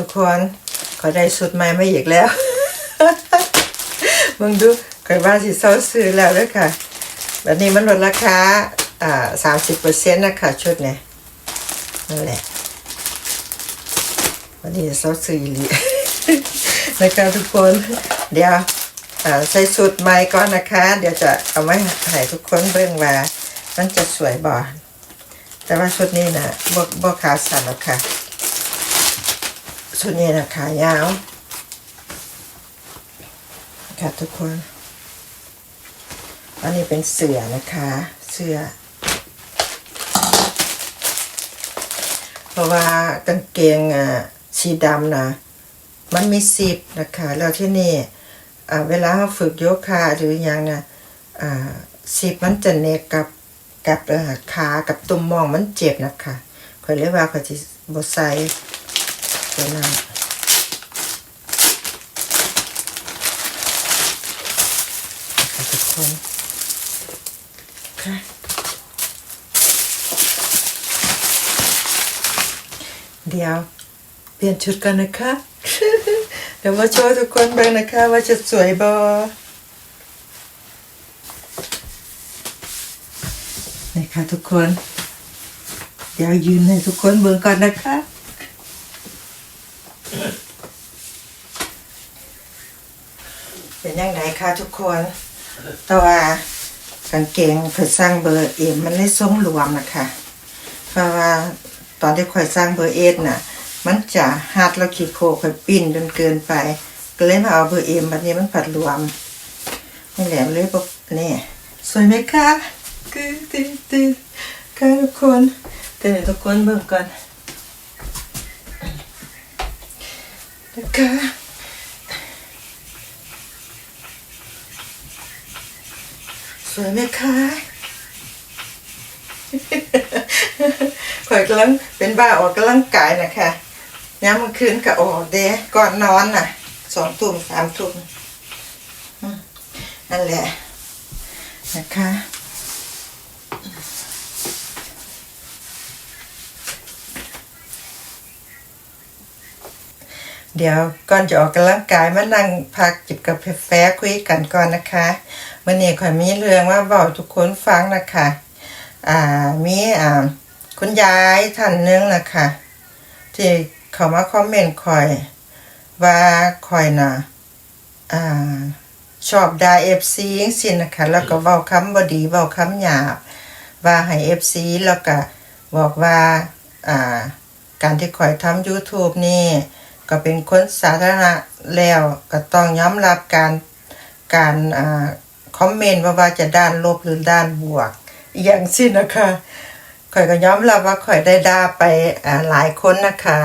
ทุกคนขอได้สุดใหม่ไมาอีกแล้วมึงดูข่อยว่าสิเซาซื้อแล้วด้วยค่ะแบบนี้มันลดราคาอ่าสามสิบเปอร์เซ็นต์นะคะชุดเนี่ยนั่นแหละวันนี้เซาซื้ออีหลีนะคะทุกคนเดี๋ยวอ่าใส่สูตรใหม่ก่อนนะคะ เดี๋ยวจะเอาไว้ให้ทุกคนเบิ่งว่า มันจะสวยบ่แต่ว่าชุดนี้นะบ่บ่ขาสั้นหรอกค่ะ ชุดนี้นะขายาวค่ะทุกคน อันนี้เป็นเสือนะคะ เสื้อเพราะว่ากางเกงอ่าสีดำนะมันมีสิบนะคะ แล้วที่นี่อ่าเวลาเราฝึกโยคะหรืออย่างนะอ่าสิบมันจะเนกกับกับขากับตุ่มมองมันเจ็บนะคะคอยเรียกว่าคอยจะบใส่ ตัวนั้นค่ะทุกคนค่ะเดี๋ยวเปลี่ยนชุดกันนะคะ เดี๋ยวมาโชว์ทุกคนเบิ่งนะคะ ว่าจะสวยบอนี่ค่ะทุกคน เดี๋ยวยืนให้ทุกคนเบิ่งก่อนนะคะ เป็นยังไงคะทุกคน แต่ว่ากางเกงเพิ่นสร้างเบอร์เอ็มมันได้ทรงรวมนะคะ เพราะว่าตอนที่ข่อยสร้างเบอร์เอสน่ะ มันจะฮัดแล้วขีดโคข่อยปิ้นจนเกินไป ก็เลยมาเอาเบอร์เอ็มบัดนี้มันผัดรวมนี่แหละเลยบอกนี่สวยไหมคะคือตื่นตื่นค่ะทุกคนเดี๋ยวทุกคนเบิ่งก่อนนะคะ วยไหมคะข่อยกำลังเป็นบ้าออกกำลังกายนะคะย้ำกลางคืนก็ออกเด้ก่อนนอนน่ะสองทุ่มสามทุ่มอืมนั่นแหละนะคะเดี๋ยวก่อนจะออกกำลังกายมานั่งพักจิบกาแฟคุยกันก่อนนะคะ วันนี้ข่อยมีเรื่องว่าบอกทุกคนฟังนะคะอ่ามีอ่าคุณยายท่านหนึงนะคะที่เขามาคอมเมนต์คอย ว่าคอยนะอ่าชอบด่าเอฟซีสินะคะแล้วก็เว้าคำบดีเว้าคำหยาบ ว่าให้เอฟซีแล้วก็บอกว่าอ่าการที่คอยทำ YouTube นี่ ก็เป็นคนสาธารณะแล้วก็ต้องยอมรับการการอ่า คอมเมนต์ว่าว่าจะด้านลบหรือด้านบวกอย่างสิ้นนะคะข่อยก็ยอมรับว่าข่อยได้ด่าไปหลายคนนะคะ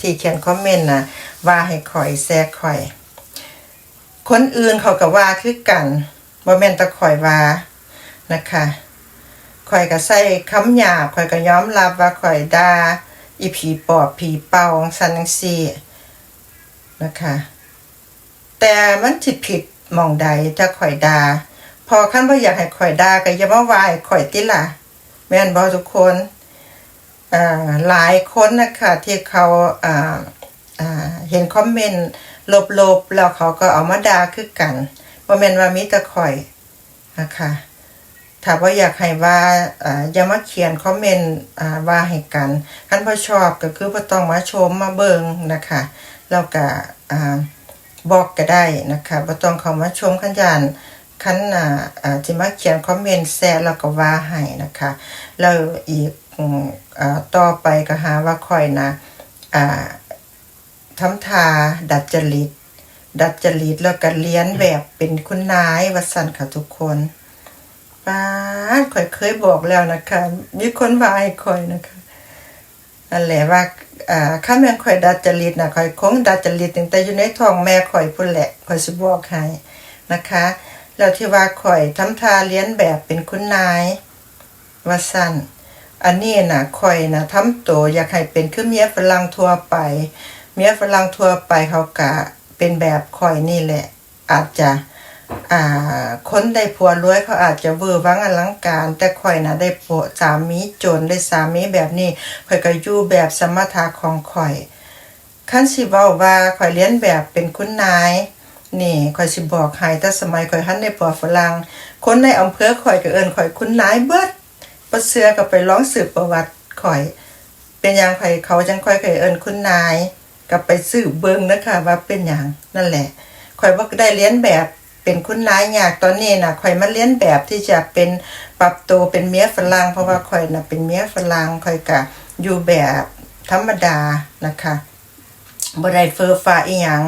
ที่เขียนคอมเมนต์นะว่าให้ข่อยแซกข่อย คนอื่นเขาก็ว่าคือกันบ่แม่นแต่ข่อยว่านะคะข่อยก็ใส่คำหยาบข่อยก็ยอมรับว่าข่อยด่าอีผีปอบผีเป่าสันจังซีนะคะ แต่มันสิตผิดมองใดถ้าข่อยด่า อขั้นว่าอยากให้ข่อยด่าก็อย่ามาวาให้ข่อยติล่ะ แม่นบอทุกคนหลายคนนะคะที่เขาเห็นคอมเมนต์ลบๆแล้วเขาก็เอามาด่าคือกันบ่แม่นว่ามีแต่ข่อยนะคะถ้าว่าอยากให้ว่าอย่ามาเขียนคอมเมนต์ว่าให้กันคันบ่ชอบก็คือบ่ต้องมาชมมาเบิงนะคะแล้วก็บอกก็ได้นะคะบ่ต้องเขามาชมคันยาน คันอ่าอ่าที่มาเขียนคอมเมนต์แซะแล้วก็ว่าให้นะคะแล้วอีกอ่าต่อไปก็หาว่าคอยนะอ่าทำทาดัดจริต ดัดจริตแล้วก็เลียนแบบเป็นคุณนายวัสันค่ะทุกคนป้าดข่อยเคยบอกแล้วนะคะ มีคนว่าให้ข่อยนะคะนั่นแหละว่าข้าแม่นข่อยดัดจริตนะข่อยคงดัดจริตตั้งแต่อยู่ในท้องแม่ข่อยพุ่นแหละข่อยสิบอกให้นะคะ แล้วที่ว่าข่อยทำทาเลี้ยนแบบเป็นคุณนาย ว่าสั้นอันนี้นะข่อยนะทำโตอยากให้เป็นคือเมียฝรั่งทั่วไป เมียฝรั่งทั่วไปเขากะเป็นแบบข่อยนี่แหละ อาจจะอ่าคนได้ผัวรวยเขาอาจจะเวอร์วังอลังการ แต่ข่อยนะได้ผัวสามีจนได้สามีแบบนี้ข่อยก็อยู่แบบสมถะของข่อยคันสิเว้าว่าข่อยเรียนแบบเป็นคุณนาย นี่ข่อยสิบอกให้แต่สมัยข่อยหันในปัวฝรั่งคนในอำเภอข่อยก็เอิ้นข่อยคุณนายเบิดบ่เชื่อก็ไปลองสืบประวัติข่อย เป็นหยังข่อยเขาจังข่อยเคยเอิ้นคุณนายก็ไปสืบเบิ่งนะคะว่าเป็นหยังนั่นแหละข่อยบ่าได้เรียนแบบเป็นคุณนายอยากตอนนี้น่ะข่อยมาเรียนแบบที่จะเป็นปรับตัวเป็นเมียฝรั่งเพราะว่าข่อยน่ะเป็นเมียฝรั่งข่อยก็อยู่แบบธรรมดานะคะบ่ได้เฟอร์ฟ้าอีหยัง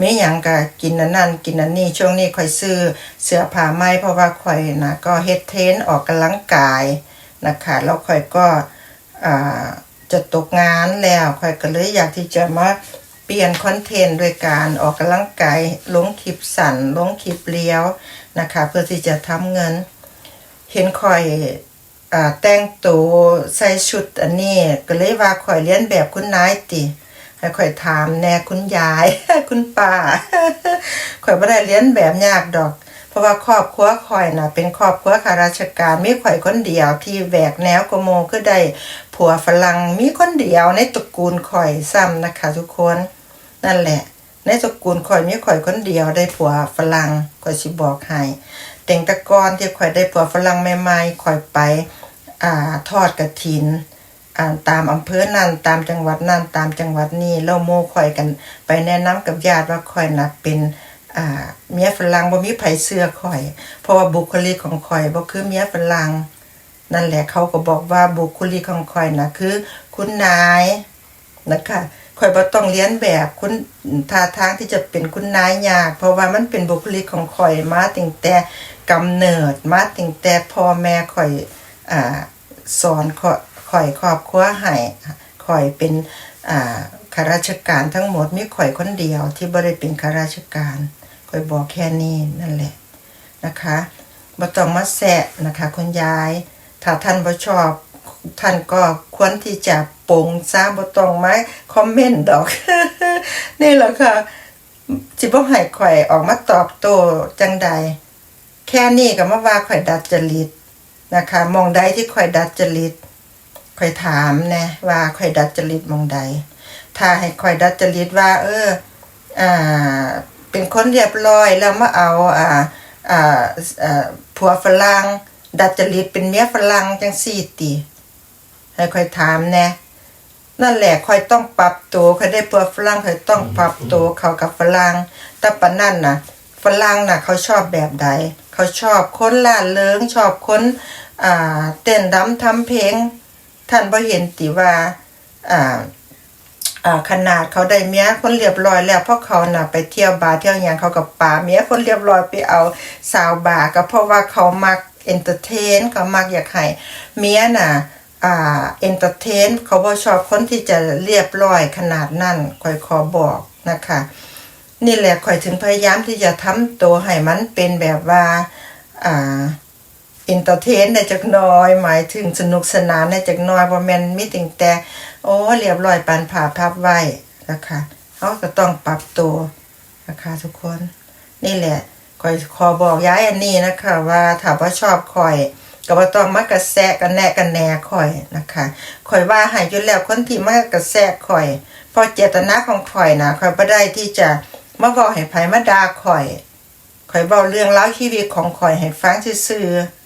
มีหยังก็กินอันนั้นกินอันนี้ช่วงนี้ข่อยซื้อเสื้อผ้าใหม่เพราะว่าข่อยน่ะก็เฮ็ดเทนออกกำลังกายนะคะแล้วข่อยก็จะตกงานแล้วค่อยก็เลยอยากที่จะมาเปลี่ยนคอนเทนต์ด้วยการออกกำลังกายลงคลิปสั้นลงคลิปเลี้ยวนะคะเพื่อที่จะทำเงิน เห็นค่อยอแต่งตัวใส่ชุดอันนี้ก็เลยว่าค่อยเรียนแบบคุณนายติ ค่อยถามแน่คุณยาย คุณป้าค่อยบ่ได้เรียนแบบยากดอก เพราะว่าครอบครัวข่อยน่ะ เป็นครอบครัวข้าราชการมีข่อยคนเดียวที่แหวกแนวกโมคือได้ผัวฝรั่งมีคนเดียวในตระกูลข่อยซ้ำนะคะ ทุกคนนั่นแหละ ในตระกูลข่อยมีข่อยคนเดียวได้ผัวฝรั่งข่อยสิบอกให้แต่งตะกอนที่ข่อยได้ผัวฝรั่งใหม่ๆข่อยไปอ่าทอดกระถิน อ่าตามอำเภอนั่นตามจังหวัดนั่นตามจังหวัดนี้แล้วโมข่อยกัน ไปแนะนำกับญาติว่าข่อยน่ะเป็นอ่าเมียฝรั่งบ่มีไผเสื้อข่อย เพราะว่าบุคลิกของข่อยบ่คือเมียฝรั่งนั่นแหละเขาก็บอกว่าบุคลิกของข่อยน่ะคือ คุณนายนะคะข่อยบ่ต้องเรียนแบบคุณท่าทางที่จะเป็นคุณนายยาก เพราะว่ามันเป็นบุคลิกของข่อยมาตั้งแต่กำเนิดมาตั้งแต่พ่อแม่ข่อยอ่าสอนข่อย ข่อยครอบครัวให้ข่อยเป็นอ่าข้าราชการทั้งหมดมีข่อยคนเดียวที่บ่ได้เป็นข้าราชการข่อยบอกแค่นี้นั่นแหละนะคะบ่ต้องมาแซะนะคะคุณยาย ถ้าท่านบ่ชอบท่านก็ควรที่จะปลงซะบ่ต้องมาคอมเมนต์ดอก นี่แหละค่ะสิบ่ให้ข่อยออกมาตอบโต้จังใด แค่นี้ก็มาว่าข่อยดัดจริตนะคะมองใดที่ข่อยดัดจริต ข่อยถามนะว่าข่อยดัดจริตมองใด ถ้าให้ข่อยดัดจริตว่า เออ อ่า เป็นคนเรียบร้อยแล้วมาเอาอ่าอ่าอ่าผัวฝรั่งดัดจริตเป็นเมียฝรั่งจังซี่ติให้ข่อยถามแนะนั่นแหละข่อยต้องปรับตัวข่อยได้ผัวฝรั่งข่อยต้องปรับตัวเขากับฝรั่งแต่ปนั่นน่ะฝรั่งน่ะเขาชอบแบบใด เขาชอบคนล่าเริงชอบคนอ่าเต้นรำทำเพลง ท่านบ่เห็นติว่าอ่าขนาดเขาได้เมียคนเรียบร้อยแล้วเพราะเขาน่ะไปเที่ยวบาร์เที่ยวหยังเขากับป่าเมียคนเรียบร้อยไปเอาสาวบาร์ก็เพราะว่าเขามักเอนเตอร์เทนเขามักอยากให้เมียน่ะอ่าเอนเตอร์เทนเขาบ่ชอบคนที่จะเรียบร้อยขนาดนั้นคอยขอบอกนะคะ นี่แหละข่อยถึงพยายามที่จะทำตัวให้มันเป็นแบบว่าอ่า อินเตอร์เทนได้จักน้อย หมายถึงสนุกสนานได้จักน้อยบ่แม่นมีแต่งแต่ โอ้เรียบร้อยปานผ่าพับไว้นะคะเฮาก็ต้องปรับตัวนะคะทุกคน นี่แหละข่อยขอบอกย้ายอันนี้นะคะ ว่าถ้าบ่าชอบข่อยก็บ่ต้องมากระแซะกันแหนกันแนข่อยนะคะข่อยว่าห้อยู่แล้วคนที่มากระแซะข่อยพราะเจตนาของข่อยนะข่อยบ่ได้ที่จะมาบอกให้ไผมาด่าข่อยข่อยเว้าเรื่องราชีวิตของข่อยให้ฟังซื่อๆ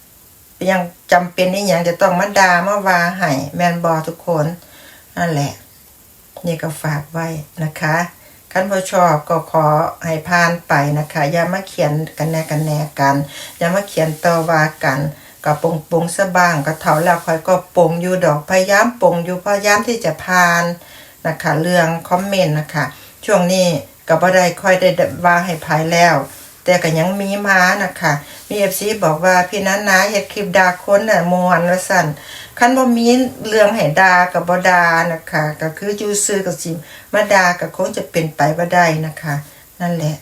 ยังจำเป็นอีหยังจะต้องมาดามาว่าให้แมนบ่ทุกคนนั่นแหละ นี่ก็ฝากไว้นะคะคันบ่ชอบก็ขอให้ผ่านไปนะคะ อย่ามาเขียนกันแหนกันแหนกัน อย่ามาเขียนต่อว่ากันก็ปงปงซะบ้างก็เท่าแล้วคอยก็ปงอยู่ดอกพยายามปงอยู่พยายามที่จะผ่านนะคะ เรื่องคอมเมนต์นะคะ ช่วงนี้ก็บ่ได้ค่อยได้ว่าให้ภายแล้ว แต่ก็ยังมีมานะคะมี FC บอกว่าพี่นันนาเฮ็ดคลิปด่าคนน่ะมวนว่าซั่นคันบ่มีเรื่องให้ด่าก็บ่ด่านะคะก็คืออยู่ซื่อก็สิมาด่าก็คงจะเป็นไปบ่ได้นะคะ นั่นแหละ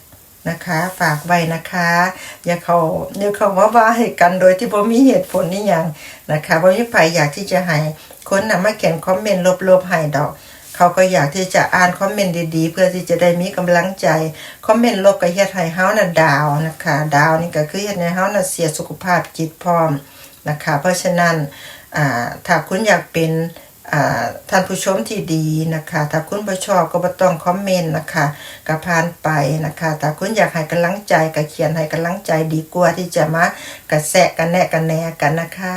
นะคะฝากไว้นะคะ อย่าเขาอย่าเขาว่าว่าให้กันโดยที่บ่มีเหตุผลนี่หยังนะคะบ่มีใครอยากที่จะให้คนน่ะมาเขียนคอมเมนต์ลบๆให้ดอก เขาก็อยากที่จะอ่านคอมเมนต์ดีๆ เพื่อที่จะได้มีกำลังใจ คอมเมนต์ลบก็เฮ็ดให้เฮาน่ะดาวนะคะ ดาวนี่ก็คือเฮ็ดให้เฮาน่ะเสียสุขภาพจิตพร้อมนะคะ เพราะฉะนั้นอ่าถ้าคุณอยากเป็นอ่าท่านผู้ชมที่ดีนะคะ ถ้าคุณผู้ชอบก็บ่ต้องคอมเมนต์นะคะก็ผ่านไปนะคะ ถ้าคุณอยากให้กำลังใจก็เขียนให้กำลังใจดีกว่าที่จะมากระแสะกันแนะกันแหนกันนะคะ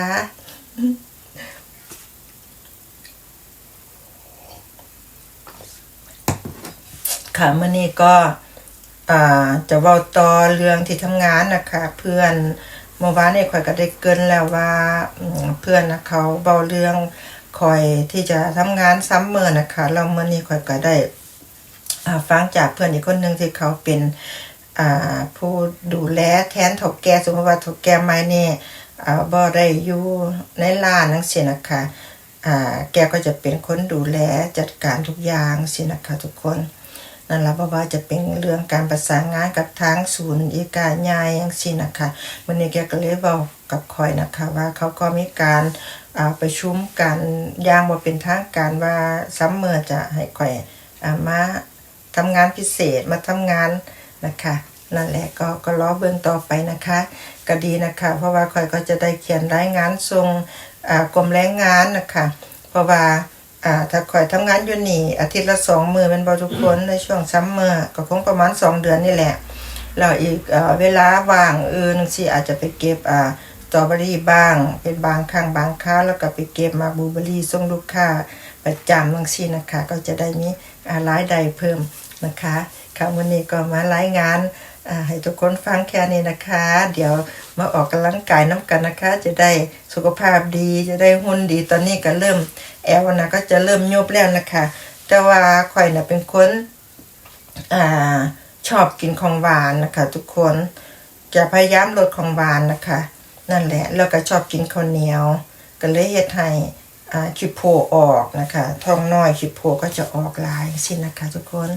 ค่ะมื่อนี้ก็จะเว้าต่อเรื่องที่ทำงานนะคะ เพื่อนเมื่อวานนี้ข่อยก็ได้เกินแล้วว่าเพื่อนนะเขาเบาเรื่องข่อยที่จะทำงานซ้ำเมื่อนะคะแล้วมื่อนี้ข่อยก็ได้ฟังจากเพื่อนอีกคนหนึ่งที่เขาเป็นผู้ดูแลแทนถกแกสมมติว่าถกแกไม้นี่อ่าบ่ได้อยู่ในร้านนั่นสินะคะแกก็จะเป็นคนดูแลจัดการทุกอย่างสินะคะทุกคน นั่นแหละเพราะว่าจะเป็นเรื่องการประสานงานกับทางศูนย์อีกาใหญ่อย่างสินะคะวันนี้แกก็เลยบอกกับคอยนะคะว่าเขาก็มีการาประชุมกันย่างว่าเป็นทางการว่าซัมเมอร์จะให้คอยอ่ามาทำงานพิเศษมาทำงานนะคะนั่นแหละก็ก็รอเบื้องต่อไปนะคะก็ดีนะคะ เพราะว่าคอยก็จะได้เขียนรายงานส่งกรมแรงงานนะคะ เพราะว่า อ่าถ้าคอยทำงานอยู่นี่ อาทิตย์ละสองมือเป็นบทุกคนในช่วงซัมเมอร์ก็คงประมาณสองเดือนนี่แหละแล้วอีกเวลาว่างอื่นสิอาจจะไปเก็บอ่าสตรอเบอรี่บ้างเป็นบางครั้งบางคราวแล้วก็ไปเก็บมาบูเบอรี่ส่งลูกค้าประจำบางสินะคะ ก็จะได้มีรายได้เพิ่มนะคะค่ะวันนี้ก็มารายงาน ให้ทุกคนฟังแค่นี้นะคะ เดี๋ยวมาออกกำลังกายน้ำกันนะคะ จะได้สุขภาพดีจะได้หุ่นดีตอนนี้ก็เริ่ม แอลนะก็จะเริ่มโยบแล้วนะคะ แต่ว่าข่อยน่ะเป็นคนอ่าชอบกินของหวานนะคะ ทุกคนจะพยายามลดของหวานนะคะ นั่นแหละแล้วก็ชอบกินข้าวเหนียว ก็เลยเฮ็ดให้ อ่าคิโพออกนะคะท้องน้อยคิโพก็จะออกลายสินะคะทุกคน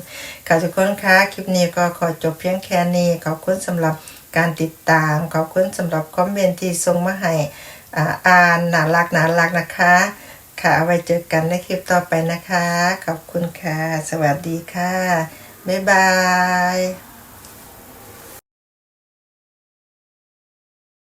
ค่ะทุกคนคะคลิปนี้ก็ขอจบเพียงแค่นี้ขอบคุณสำหรับการติดตามขอบคุณสำหรับคอมเมนต์ที่ส่งมาให้อ่าอ่านน่ารักน่ารักนะคะ ค่ะเอาไว้เจอกันในคลิปต่อไปนะคะ ขอบคุณค่ะ สวัสดีค่ะ บ๊ายบาย